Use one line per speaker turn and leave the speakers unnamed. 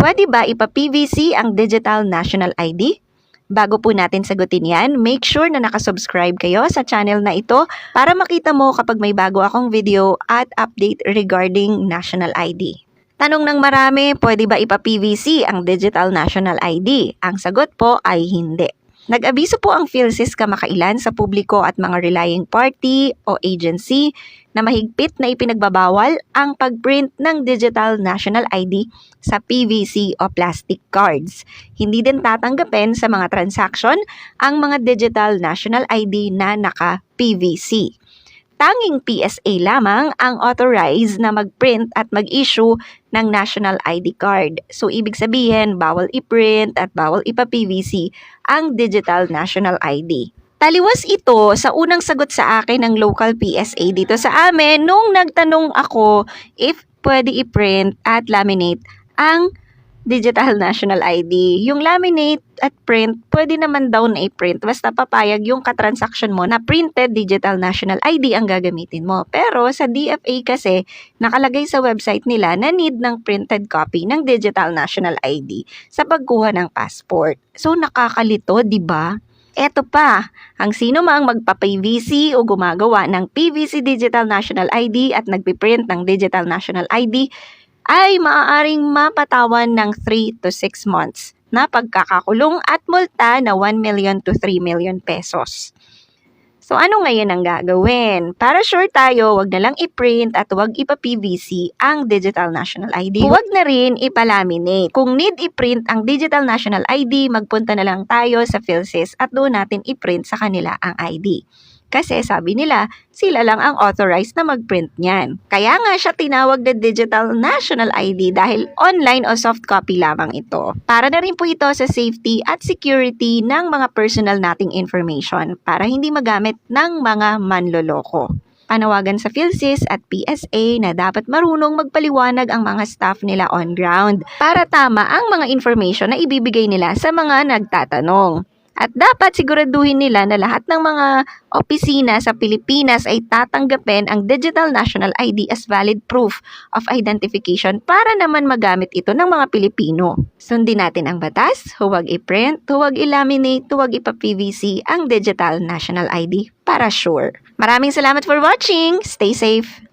Pwede ba ipa-PVC ang Digital National ID? Bago po natin sagutin yan, make sure na nakasubscribe kayo sa channel na ito para makita mo kapag may bago akong video at update regarding National ID. Tanong ng marami, pwede ba ipa-PVC ang Digital National ID? Ang sagot po ay hindi. Nag-abiso po ang PhilSys kamakailan sa publiko at mga relying party o agency na mahigpit na ipinagbabawal ang pagprint ng Digital National ID sa PVC o plastic cards. Hindi din tatanggapin sa mga transaction ang mga Digital National ID na naka-PVC. Tanging PSA lamang ang authorized na mag-print at mag-issue ng National ID card. So, ibig sabihin, bawal i-print at bawal ipa-PVC ang Digital National ID. Taliwas ito sa unang sagot sa akin ng local PSA dito sa amin nung nagtanong ako if pwede i-print at laminate ang Digital National ID. Yung laminate at print, pwede naman daw na i-print basta papayag yung katransaction mo na printed Digital National ID ang gagamitin mo. Pero sa DFA kasi, nakalagay sa website nila na need ng printed copy ng Digital National ID sa pagkuha ng passport. So nakakalito, di ba? Eto pa, ang sino mang magpa-PVC o gumagawa ng PVC Digital National ID at nagpiprint ng Digital National ID ay maaaring mapatawan ng 3 to 6 months na pagkakakulong at multa na 1 million to 3 million pesos. So ano ngayon ang gagawin? Para sure tayo, wag na lang i-print at wag ipa-PVC ang Digital National ID. Huwag na rin ipalaminate. Kung need i-print ang Digital National ID, magpunta na lang tayo sa PhilSys at doon natin i-print sa kanila ang ID. Kasi sabi nila, sila lang ang authorized na mag-print niyan. Kaya nga siya tinawag na Digital National ID dahil online o soft copy lamang ito. Para na rin po ito sa safety at security ng mga personal nating information para hindi magamit ng mga manloloko. Panawagan sa PhilSys at PSA na dapat marunong magpaliwanag ang mga staff nila on ground para tama ang mga information na ibibigay nila sa mga nagtatanong. At dapat siguraduhin nila na lahat ng mga opisina sa Pilipinas ay tatanggapin ang Digital National ID as valid proof of identification para naman magamit ito ng mga Pilipino. Sundin natin ang batas, huwag i-print, huwag i-laminate, huwag ipa-PVC ang Digital National ID para sure. Maraming salamat for watching! Stay safe!